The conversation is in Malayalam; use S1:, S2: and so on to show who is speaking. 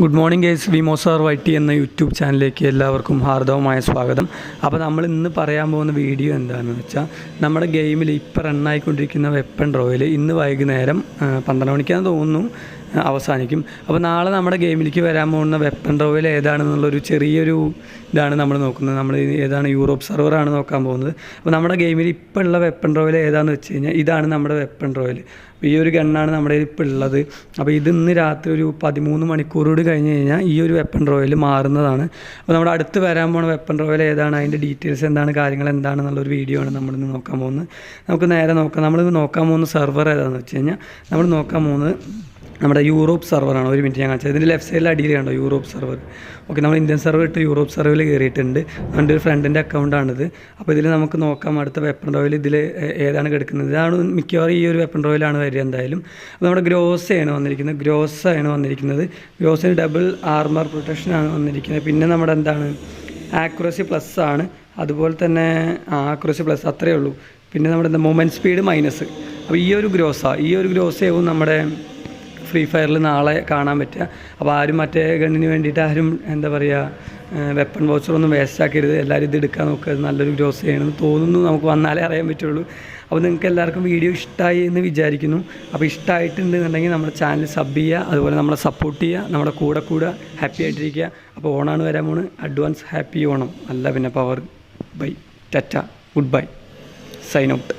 S1: Good morning guys Y T എന്ന യൂട്യൂബ് ചാനലിലേക്ക് എല്ലാവർക്കും ഹാർദവമായ സ്വാഗതം. അപ്പോൾ നമ്മൾ ഇന്ന് പറയാൻ പോകുന്ന വീഡിയോ എന്താണെന്ന് വെച്ചാൽ നമ്മുടെ ഗെയിമിൽ ഇപ്പോൾ റണ്ണായിക്കൊണ്ടിരിക്കുന്ന വെപ്പൺ റോയിൽ ഇന്ന് വൈകുന്നേരം പന്ത്രണ്ട് മണിക്കാന്ന് തോന്നുന്നു അവസാനിക്കും. അപ്പോൾ നാളെ നമ്മുടെ ഗെയിമിലേക്ക് വരാൻ പോകുന്ന വെപ്പൺ റോയിൽ ഏതാണെന്നുള്ളൊരു ചെറിയൊരു ഇതാണ് നമ്മൾ നോക്കുന്നത്. നമ്മൾ ഏതാണ് യൂറോപ്പ് സെർവറാണ് നോക്കാൻ പോകുന്നത്. അപ്പോൾ നമ്മുടെ ഗെയിമിൽ ഇപ്പോൾ ഉള്ള വെപ്പൺ റോയിൽ ഏതാണെന്ന് വെച്ച് കഴിഞ്ഞാൽ ഇതാണ് നമ്മുടെ വെപ്പൺ അപ്പോൾ ഈ ഒരു ഗണ്ണാണ് നമ്മുടെ ഇപ്പോൾ ഉള്ളത്. അപ്പോൾ ഇത് ഇന്ന് രാത്രി ഒരു പതിമൂന്ന് മണിക്കൂറോട് കഴിഞ്ഞ് കഴിഞ്ഞാൽ ഈ ഒരു വെപ്പൺ റോയൽ മാറുന്നതാണ്. അപ്പോൾ നമ്മുടെ അടുത്ത് വരാൻ പോണ വെപ്പൺ റോയൽ ഏതാണ്? അതിന്റെ ഡീറ്റെയിൽസ് എന്താണ്? കാര്യങ്ങൾ എന്താണെന്നുള്ളൊരു വീഡിയോ ആണ് നമ്മളിന്ന് നോക്കാൻ പോകുന്നത്. നമുക്ക് നേരെ നോക്കാം. നമ്മൾ നോക്കാൻ പോകുന്ന സെർവർ ഏതാണെന്ന് വെച്ച് കഴിഞ്ഞാൽ നമ്മൾ നോക്കാൻ പോകുന്നത് നമ്മുടെ യൂറോപ്പ് സെർവറാണ് ഒരു മിനിറ്റ് ഞാൻ കാണിച്ചത്. ഇതിന്റെ ലെഫ്റ്റ് സൈഡിൽ അടിയിൽ കണ്ടോ? യൂറോപ്പ് സെർവർ ഓക്കെ നമ്മൾ ഇന്ത്യൻ സെർവർ ഇട്ട് യൂറോപ്പ് സെർവറിൽ കയറിയിട്ടുണ്ട് എന്റെ ഒരു ഫ്രണ്ടിന്റെ അക്കൗണ്ടാണിത് അപ്പോൾ ഇതിൽ നമുക്ക് നോക്കാം അടുത്ത വെപ്പൺ റോയിൽ ഇതിൽ ഏതാണ് കിടക്കുന്നത്. ഇതാണ് മിക്കവാറും ഈ ഒരു വെപ്പൺ റോയിലാണ് വരിക എന്തായാലും. അപ്പോൾ നമ്മുടെ ഗ്രോസയാണ് വന്നിരിക്കുന്നത്. ഗ്രോസാണ് വന്നിരിക്കുന്നത്. ഗ്രോസിന് ഡബിൾ ആർമർ പ്രൊട്ടക്ഷനാണ് വന്നിരിക്കുന്നത്. പിന്നെ നമ്മുടെ എന്താണ്? ആക്യുറസി പ്ലസ് ആണ്. അതുപോലെ തന്നെ ആക്യുറസി പ്ലസ് അത്രയേ ഉള്ളൂ. പിന്നെ നമ്മുടെ എന്താ? മൊമെന്റ് സ്പീഡ് മൈനസ് അപ്പോൾ ഈ ഒരു ഗ്രോസാണ് ഈ ഒരു ഗ്രോസാവും നമ്മുടെ ഫ്രീ ഫയറിൽ നാളെ കാണാൻ പറ്റുക. അപ്പോൾ ആരും മറ്റേ ഗണ്ണിന് വേണ്ടിയിട്ട് ആരും എന്താ പറയുക വെപ്പൺ വോച്ചറൊന്നും വേസ്റ്റ് ആക്കരുത്. എല്ലാവരും ഇത് എടുക്കാൻ നോക്കുക. നല്ലൊരു ഗ്രോസ് ചെയ്യണമെന്ന് തോന്നുന്നു നമുക്ക് വന്നാലേ അറിയാൻ പറ്റുള്ളൂ. അപ്പോൾ നിങ്ങൾക്ക് എല്ലാവർക്കും വീഡിയോ ഇഷ്ടമായി എന്ന് വിചാരിക്കുന്നു. അപ്പോൾ ഇഷ്ടമായിട്ടുണ്ടെന്നുണ്ടെങ്കിൽ നമ്മുടെ ചാനൽ സബ് ചെയ്യുക. അതുപോലെ നമ്മളെ സപ്പോർട്ട് ചെയ്യുക. നമ്മുടെ കൂടെ കൂടെ ഹാപ്പി ആയിട്ടിരിക്കുക. അപ്പോൾ ഓണാണ് വരാൻ പോണ്. Advance happy Onam. അല്ല പിന്നെ power bye tata goodbye sign out